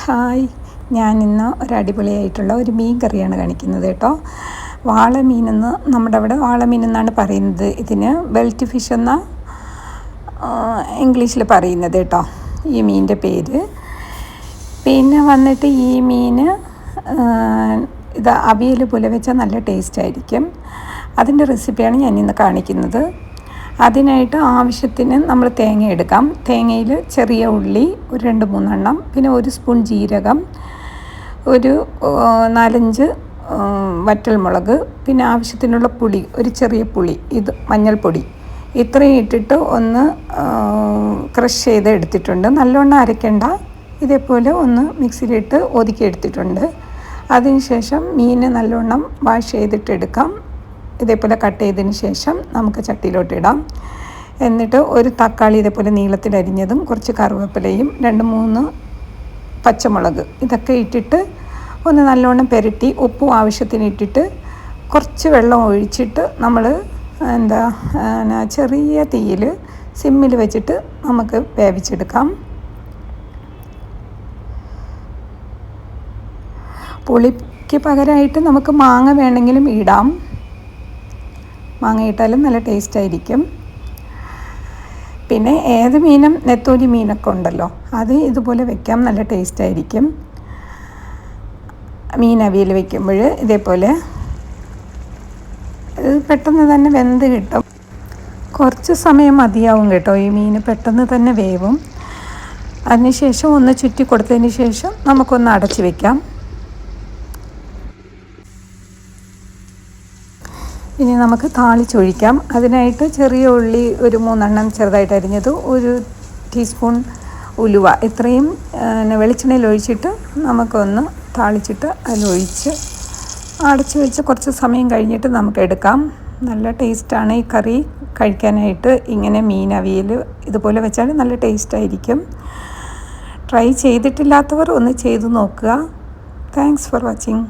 Hi. ഞാൻ ഇന്ന് ഒരു അടിപൊളിയായിട്ടുള്ള ഒരു മീൻ കറിയാണ് കാണിക്കുന്നത് കേട്ടോ. വാളമീനെന്ന് നമ്മുടെ അവിടെ വാളമീൻ എന്നാണ് പറയുന്നത്. ഇതിന് ബെൽറ്റ് ഫിഷ് എന്ന ഇംഗ്ലീഷിൽ പറയുന്നത് കേട്ടോ ഈ മീനിന്റെ പേര്. പിന്നെ വന്നിട്ട് ഈ മീൻ ഇത് അവിയൽ പുല വെച്ചാൽ നല്ല ടേസ്റ്റ് ആയിരിക്കും. അതിന്റെ റെസിപ്പിയാണ് ഞാൻ ഇന്ന് കാണിക്കുന്നത്. അതിനായിട്ട് ആവശ്യത്തിന് നമ്മൾ തേങ്ങ എടുക്കാം. തേങ്ങയിൽ ചെറിയ ഉള്ളി ഒരു രണ്ട് മൂന്നെണ്ണം പിന്നെ ഒരു സ്പൂൺ ജീരകം ഒരു നാലഞ്ച് വറ്റൽമുളക് പിന്നെ ആവശ്യത്തിനുള്ള പുളി ഒരു ചെറിയ പുളി ഇത് മഞ്ഞൾപ്പൊടി. ഇത്രയും ഇട്ടിട്ട് ഒന്ന് ക്രഷ് ചെയ്ത് എടുത്തിട്ടുണ്ട്. നല്ലോണം അരയ്ക്കേണ്ട. ഇതേപോലെ ഒന്ന് മിക്സിയിലിട്ട് ഒതുക്കി എടുത്തിട്ടുണ്ട്. അതിനുശേഷം മീൻ നല്ലോണം വാഷ് ചെയ്തിട്ട് എടുക്കാം. ഇതേപോലെ കട്ട് ചെയ്തതിന് ശേഷം നമുക്ക് ചട്ടിയിലോട്ട് ഇടാം. എന്നിട്ട് ഒരു തക്കാളി ഇതേപോലെ നീളത്തിൽ അരിഞ്ഞതും കുറച്ച് കറിവേപ്പിലയും രണ്ട് മൂന്ന് പച്ചമുളക് ഇതൊക്കെ ഇട്ടിട്ട് ഒന്ന് നല്ലോണം പെരട്ടി ഉപ്പും ആവശ്യത്തിന് ഇട്ടിട്ട് കുറച്ച് വെള്ളം ഒഴിച്ചിട്ട് നമ്മൾ എന്താ ചെറിയ തീയിൽ സിമ്മിൽ വെച്ചിട്ട് നമുക്ക് വേവിച്ചെടുക്കാം. പുളിക്ക് പകരമായിട്ട് നമുക്ക് മാങ്ങ വേണമെങ്കിലും ഇടാം. മാങ്ങ ഇട്ടാലും നല്ല ടേസ്റ്റ് ആയിരിക്കും. പിന്നെ ഏത് മീനും നെത്തോലി മീനൊക്കെ ഉണ്ടല്ലോ അത് ഇതുപോലെ വെക്കാം നല്ല ടേസ്റ്റ് ആയിരിക്കും. മീൻ അവിയൽ വെക്കുമ്പോൾ ഇതേപോലെ ഇത് പെട്ടെന്ന് തന്നെ വെന്ത് കിട്ടും. കുറച്ച് സമയം മതിയാവും കേട്ടോ ഈ മീൻ പെട്ടെന്ന് തന്നെ വേവും. അതിനുശേഷം ഒന്ന് ചുറ്റി കൊടുത്തതിന് ശേഷം നമുക്കൊന്ന് അടച്ച് വെക്കാം. ഇനി നമുക്ക് താളിച്ചൊഴിക്കാം. അതിനായിട്ട് ചെറിയ ഉള്ളി ഒരു മൂന്നെണ്ണം ചെറുതായിട്ട് അരിഞ്ഞത് ഒരു ടീസ്പൂൺ ഉലുവ. ഇത്രയും വെളിച്ചെണ്ണയിൽ ഒഴിച്ചിട്ട് നമുക്കൊന്ന് താളിച്ചിട്ട് അതിലൊഴിച്ച് അടച്ചു വെച്ച് കുറച്ച് സമയം കഴിഞ്ഞിട്ട് നമുക്ക് എടുക്കാം. നല്ല ടേസ്റ്റാണ് ഈ കറി. കഴിക്കാനായിട്ട് ഇങ്ങനെ മീൻ അവിയൽ ഇതുപോലെ വെച്ചാൽ നല്ല ടേസ്റ്റ് ആയിരിക്കും ട്രൈ ചെയ്തിട്ടില്ലാത്തവർ ഒന്ന് ചെയ്തു നോക്കുക. Thanks for watching.